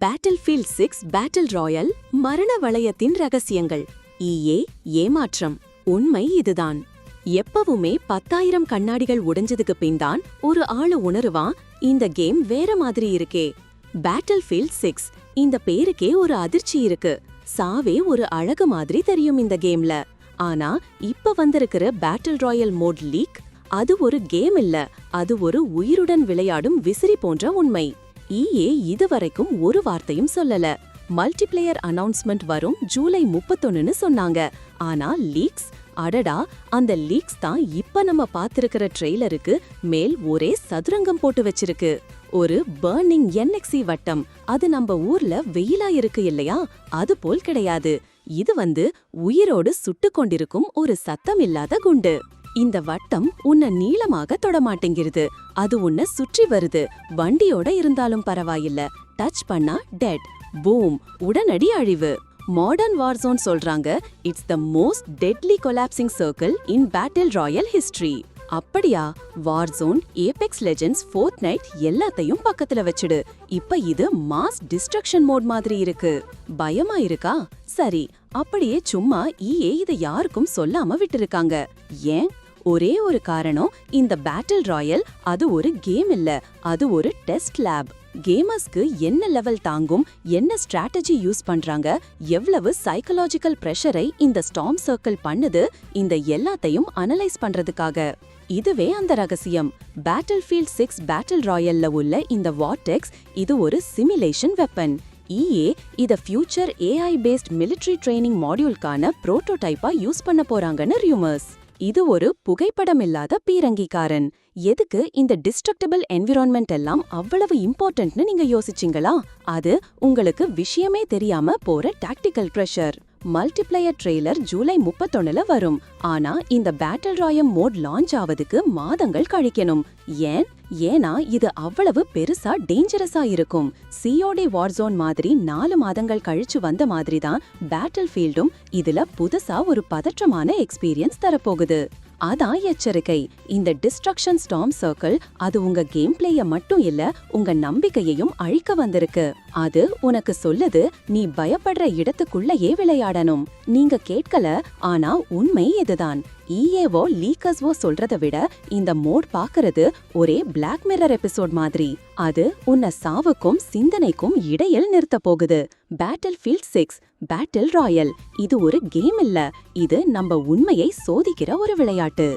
Battle field six battle royale மரண வளையத்தின் ரகசியங்கள். ஈயே ஏமாற்றம். உண்மை இதுதான். எப்பவுமே பத்தாயிரம் கண்ணாடிகள் உடைஞ்சதுக்கு பின்தான் ஒரு ஆளு உணருவான் இந்த கேம் வேற மாதிரி இருக்கே. பேட்டில் ஃபீல்ட் சிக்ஸ் இந்த பேருக்கே ஒரு அதிர்ச்சி இருக்கு. சாவே ஒரு அழகு மாதிரி தெரியும் இந்த கேம்ல. ஆனா இப்ப வந்திருக்கிற பேட்டில் ராயல் மோட் லீக் அது ஒரு கேம் இல்ல அது ஒரு உயிருடன் விளையாடும் விசிறி போன்ற உண்மை. ஈஏ இதுவரைக்கும் ஒரு வார்த்தையும் சொல்லல. மல்டிப்ளேயர் அனௌன்ஸ்மெண்ட் வரும் ஜூலை முப்பத்தொன்னுன்னு சொன்னாங்க. ஆனா லீக்ஸ் அடடா அந்த லீக்ஸ் தான் இப்ப நம்ம பாத்திருக்கிற ட்ரெய்லருக்கு மேல் ஒரே சதுரங்கம் போட்டு வச்சிருக்கு. ஒரு பர்னிங் என்எக்சி வட்டம். அது நம்ம ஊர்ல வெயிலா இருக்கு இல்லையா? அது போல் கிடையாது. இது வந்து உயிரோடு சுட்டு கொண்டிருக்கும் ஒரு சத்தம் இல்லாத குண்டு. இந்த வட்டம் உன்னை நீளமாக தொடமாட்டேங்கிறது. அது உன்னை சுற்றி வருது. வண்டியோட இருந்தாலும் பரவாயில்ல. டச் பண்ணா டெட் பூம் உடனடி அழிவு. மாடர்ன் வார்சோன் சொல்றாங்க. It's the most deadly collapsing circle in battle royale history அப்படியா? Warzone Apex Legends Fortnite எல்லாத்தையும் பக்கத்துல வச்சுடு. இப்ப இது மாஸ் டிஸ்ட்ரக்ஷன் மோட் மாதிரி இருக்கு. பயமா இருக்கா? சரி. அப்படியே சும்மா ஈஏ இதை யாருக்கும் சொல்லாம விட்டுருக்காங்க. ஏன்? ஒரே ஒரு காரணம் இந்த பேட்டில் ராயல் அது ஒரு கேம் இல்ல அது ஒரு டெஸ்ட் லேப் கேமர்ஸ்க்கு என்ன லெவல் தாங்கும் என்ன ஸ்ட்ராட்டஜி யூஸ் பண்றாங்க எவ்வளவு சைக்கலாஜிக்கல் பிரஷரை இந்த ஸ்டாம் சர்க்கிள் பண்ணுது இந்த எல்லாத்தையும் அனலைஸ் பண்றதுக்காக. இதுவே அந்த ரகசியம். பேட்டில் ஃபீல்ட் சிக்ஸ் பேட்டில் ராயல்ல உள்ள இந்த வாட்டெக்ஸ் இது ஒரு சிமுலேஷன் வெப்பன் இஏ இத future AI based military training மாடியூல்கான புரோட்டோடைப்பா யூஸ் பண்ண போறாங்கன்னு ரியூமர்ஸ் இது ஒரு புகைப்படமில்லாத பீரங்கிக்காரன். எதுக்கு இந்த டிஸ்ட்ரக்டபிள் என்விரான்மெண்ட் எல்லாம் அவ்வளவு இம்பார்ட்டன்ட்னு நீங்க யோசிச்சீங்களா? அது உங்களுக்கு விஷயமே தெரியாம போற tactical pressure multiplayer trailer July முப்பத்தொன்னுல வரும். ஆனா இந்த பேட்டில் ராயம் மோட் லான்ச் ஆவதுக்கு மாதங்கள் கழிக்கணும். ஏன்? ஏன்னா இது அவ்வளவு பெருசா டேஞ்சரஸா இருக்கும். சிஓடி வார்சோன் மாதிரி நாலு மாதங்கள் கழிச்சு வந்த மாதிரி தான் பேட்டில் ஃபீல்டும் இதுல புதுசா ஒரு பதற்றமான எக்ஸ்பீரியன்ஸ் தரப்போகுது. அதான் எச்சரிக்கை. இந்த டிஸ்ட்ரக்ஷன் ஸ்டாம் சர்க்கிள் அது உங்க கேம் பிளேய மட்டும் இல்ல உங்க நம்பிக்கையையும் அழிக்க வந்திருக்கு. அது உனக்கு சொல்லுது நீ பயப்படுற இடத்துக்குள்ளேயே விளையாடணும். நீங்க கேட்கல ஆனா உண்மை இதுதான். இஏவோ லீக்கர்ஸ்வோ சொல்றத விட இந்த மோட் பாக்குறது ஒரே பிளாக் மிரர் எபிசோட் மாதிரி. அது உன்னை சாவுக்கும் சிந்தனைக்கும் இடையில் நிறுத்த போகுது. Battle field six battle royale இது ஒரு கேம் இல்ல. இது நம்ம உண்மையை சோதிக்கிற ஒரு விளையாட்டு.